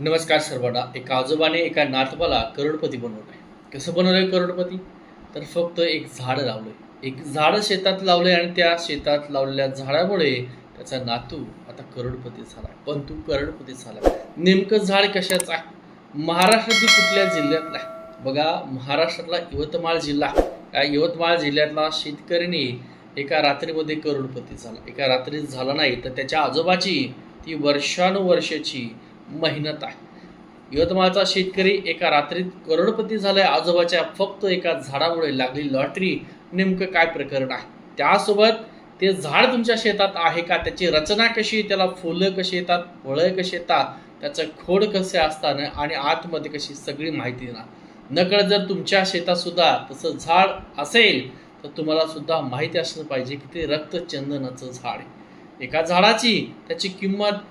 नमस्कार सर्वांना. एका आजोबाने एका नातवाला करोडपती बनवलं आहे कसं बनवलंय करोडपती? तर फक्त एक झाड लावलंय. एक झाड शेतात लावलंय आणि त्या शेतात लावलेल्या झाडामुळे त्याचा नातू आता करोडपती झाला. पण तू करोडपती झाला. नेमकं झाड कशाचं आहे? महाराष्ट्रातील कुठल्या जिल्ह्यातला आहे? बघा महाराष्ट्रातला यवतमाळ जिल्हा. या यवतमाळ जिल्ह्यातला शेतकऱ्याने एका रात्रीमध्ये करोडपती झाला. एका रात्रीत झाला नाही तर त्याच्या आजोबाची ती वर्षानुवर्षाची मेहनत आहे. यवतमाळचा शेतकरी एका रात्रीत करोडपती झालाय. आजोबाच्या फक्त एका झाडामुळे लागली लॉटरी. नेमकं काय प्रकरण आहे? त्यासोबत ते झाड तुमच्या शेतात आहे का? त्याची रचना कशी त्याला फुलं कशी येतात? फळं कशी येतात? त्याचं खोड कसे असतात आणि आतमध्ये कशी सगळी माहिती देणार? नकळत जर तुमच्या शेतात सुद्धा तसं झाड असेल तर तुम्हाला सुद्धा माहिती असलं पाहिजे की ते रक्तचंदनाचं झाड आहे. एका झाडाची त्याची किंमत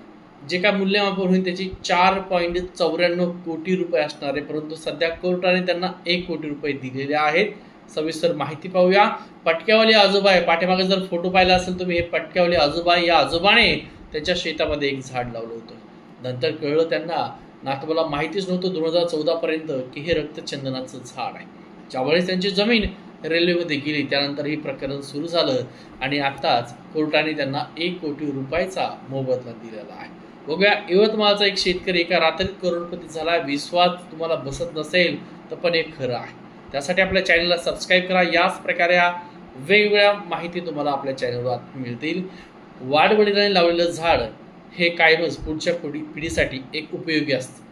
जे काय मूल्यमापन होईल त्याची चार पॉईंट चौऱ्याण्णव कोटी रुपये असणार आहे. परंतु सध्या कोर्टाने त्यांना एक कोटी रुपये दिलेले आहेत. सविस्तर माहिती पाहूया. पटक्यावाले आजोबा आहे. पाठीमागे जर फोटो पाहिला असेल तुम्ही हे पटक्यावाले आजोबा आहे. या आजोबाने त्याच्या शेतामध्ये एक झाड लावलं होतं. नंतर कळलं त्यांना नातवाला माहितीच नव्हतं दोन हजार चौदा पर्यंत की हे रक्तचंदनाचं झाड आहे. ज्यावेळेस त्यांची जमीन रेल्वेमध्ये गेली त्यानंतर हे प्रकरण सुरू झालं आणि आत्ताच कोर्टाने त्यांना एक कोटी रुपयाचा मोबदला दिलेला आहे. बघूया यवतमाळचा एक शेतकरी एका रात्रीत करोडपती झाला विश्वास तुम्हाला बसत नसेल तर पण हे खरं आहे. त्यासाठी आपल्या चॅनलला सबस्क्राईब करा. याच प्रकारे वेगवेगळ्या माहिती तुम्हाला आपल्या चॅनलवर मिळतील. वाडवडिलांनी लावलेलं झाड हे कायमच पुढच्या पिढी पिढीसाठी एक उपयोगी असतं.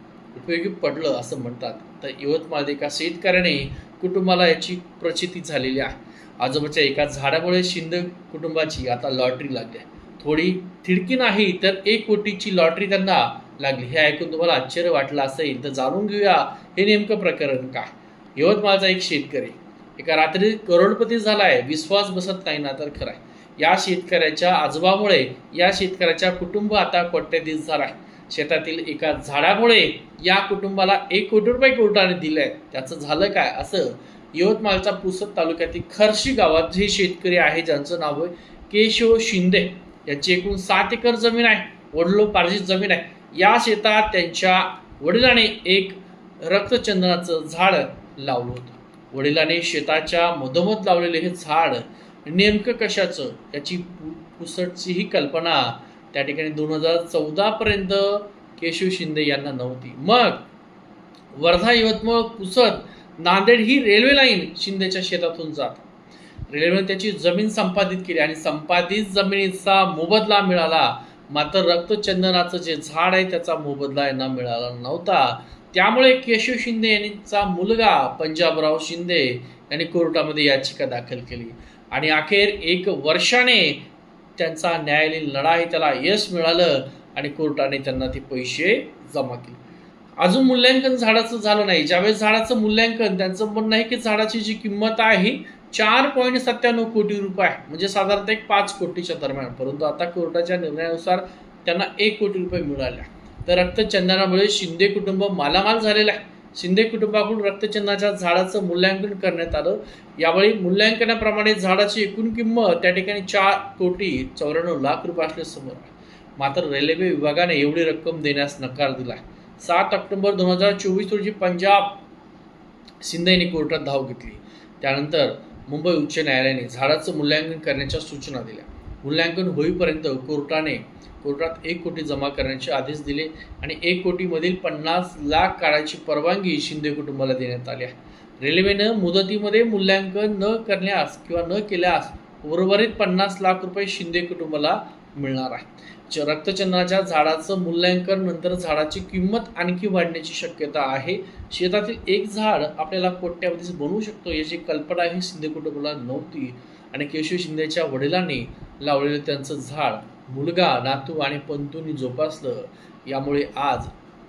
उपयोगी पडलं असं म्हणतात. तर यवतमाळ एका शेतकऱ्याने कुटुंबाला याची प्रचिती झालेली आहे. आजोबाच्या एका झाडामुळे शिंदे कुटुंबाची आता लॉटरी लागली आहे. थोडी थिडकी नाही तर एक कोटीची लॉटरी त्यांना लागली. हे ऐकून तुम्हाला आश्चर्य वाटलं असेल तर जाणून घेऊया हे नेमकं प्रकरण काय? यवतमाळचा एक शेतकरी एका रात्री करोडपती झालाय विश्वास बसत नाही ना तर खरं आहे या शेतकऱ्याच्या आजोबामुळे या शेतकऱ्याच्या कुटुंब आता कोट्यधीश झालाय. शेतातील एका झाडामुळे या कुटुंबाला एक कोटी रुपये कोर्टाने आहे त्याचं झालं काय? असं यवतमाळच्या पुसद तालुक्यातील खर्शी गावात जे शेतकरी आहे ज्यांचं नाव आहे केशव शिंदे. यांची एकूण सात एकर जमीन आहे. वडिलोपार्जित जमीन आहे. या शेतात त्यांच्या वडिलाने एक रक्तचंदनाचं झाड लावलं होतं. वडिलाने शेताच्या मधोमध लावलेले हे झाड नेमकं कशाचं याची पु- पुसटची ही कल्पना त्या ठिकाणी दोन हजार चौदापर्यंत केशव शिंदे यांना नव्हती. मग वर्धा यवतमाळ पुसत नांदेड ही रेल्वे लाईन शिंदेच्या शेतातून जात. रेल्वेने त्याची जमीन संपादित केली आणि संपादित जमिनीचा मोबदला मिळाला. मात्र रक्तचंदनाचं जे झाड आहे त्याचा मोबदला यांना मिळाला नव्हता. त्यामुळे केशव शिंदे यांचा मुलगा पंजाबराव शिंदे यांनी कोर्टामध्ये याचिका दाखल केली. आणि अखेर एक वर्षाने त्यांचा न्यायालयीन लढा आहे त्याला यश मिळालं आणि कोर्टाने त्यांना ते पैसे जमा केले. अजून मूल्यांकन झाडाचं झालं नाही. ज्यावेळेस झाडाचं मूल्यांकन त्यांचं म्हणणं आहे की झाडाची जी किंमत आहे चार पॉईंट सत्त्याण्णव कोटी रुपये म्हणजे साधारणतः एक पाच कोटीच्या दरम्यान. परंतु आता कोर्टाच्या निर्णयानुसार त्यांना एक कोटी रुपये मिळाल्या तर रक्तचंदनामुळे शिंदे कुटुंब मालामाल झालेलं आहे. शिंदे कुटुंबाकडून रक्तचंदनाच्या झाडाचं मूल्यांकन करण्यात आलं. यावेळी मूल्यांकनाप्रमाणे झाडाची एकूण किंमत त्या ठिकाणी चार कोटी चौऱ्याण्णव लाख रुपये असल्यासमोर आहे. मात्र रेल्वे विभागाने एवढी रक्कम देण्यास नकार दिला सात ऑक्टोबर दोन हजार चोवीस रोजी पंजाब शिंदे यांनी कोर्टात धाव घेतली. त्यानंतर मुंबई उच्च न्यायालयाने झाडाचं मूल्यांकन करण्याच्या सूचना दिल्या. मूल्यांकन होईपर्यंत कोर्टाने कोर्टात एक कोटी जमा करण्याचे आदेश दिले आणि एक कोटीमधील पन्नास लाख काढायची परवानगी शिंदे कुटुंबाला देण्यात आली आहे. रेल्वेनं मुदतीमध्ये मूल्यांकन न करण्यास किंवा न केल्यास उर्वरित पन्नास लाख रुपये शिंदे कुटुंबाला मिळणार आहे. च- झाडाचं मूल्यांकन नंतर झाडाची किंमत आणखी वाढण्याची शक्यता आहे. शेतातील एक झाड आपल्याला कोट्यावधीच बनवू शकतो याची कल्पना ही शिंदे कुटुंबाला नव्हती. आणि केशव शिंदेच्या वडिलांनी लावलेलं त्यांचं झाड मुलगा नातू आणि पंतूंनी जोपासलं. यामुळे आज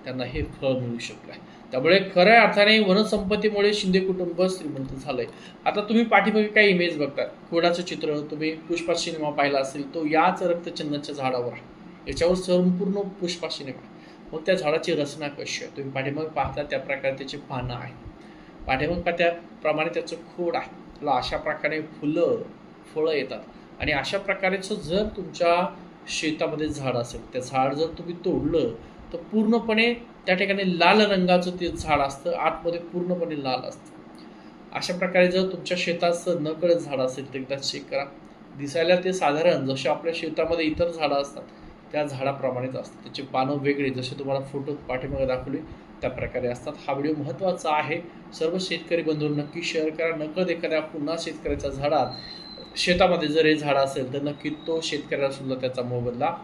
त्यांना हे फळ मिळू शकलं आहे. त्यामुळे खऱ्या अर्थाने वनसंपत्तीमुळे शिंदे कुटुंब श्रीमंत झालंय. आता तुम्ही पाठीमागे काही इमेज बघता कोणाचं चित्र? तुम्ही पुष्पा सिनेमा पाहिला असेल तो याच रक्तचंदाच्या झाडावर आहे. याच्यावर संपूर्ण पुष्पाशी सिनेमा मग त्या झाडाची रचना कशी आहे? तुम्ही पाठीमागे पाहता त्या प्रकारे त्याची पानं आहेत. पाठीमाग त्याप्रमाणे त्याचं खोड आहे. अशा प्रकारे फुलं फळं येतात. आणि अशा प्रकारेचं जर तुमच्या शेतामध्ये झाड असेल त्या झाड जर तुम्ही तोडलं तर पूर्णपणे त्या ठिकाणी लाल रंगाचं ते झाड असतं. आतमध्ये पूर्णपणे लाल असतं. अशा प्रकारे जर तुमच्या शेताचं नकळत झाड असेल तर एकदा चेक करा. दिसायला ते साधारण जसे आपल्या शेतामध्ये इतर झाडं असतात त्या झाडाप्रमाणेच असतात त्याची पानं वेगळी जसे तुम्हाला फोटो पाठीमागे दाखवले त्या प्रकारे असतात. हा व्हिडिओ महत्त्वाचा आहे. सर्व शेतकरी बंधू नक्की शेअर करा. नकद एखाद्या पुन्हा शेतकऱ्याच्या झाडात शेतामध्ये जर हे झाड असेल तर नक्की तो शेतकऱ्याला सुद्धा त्याचा मोबदला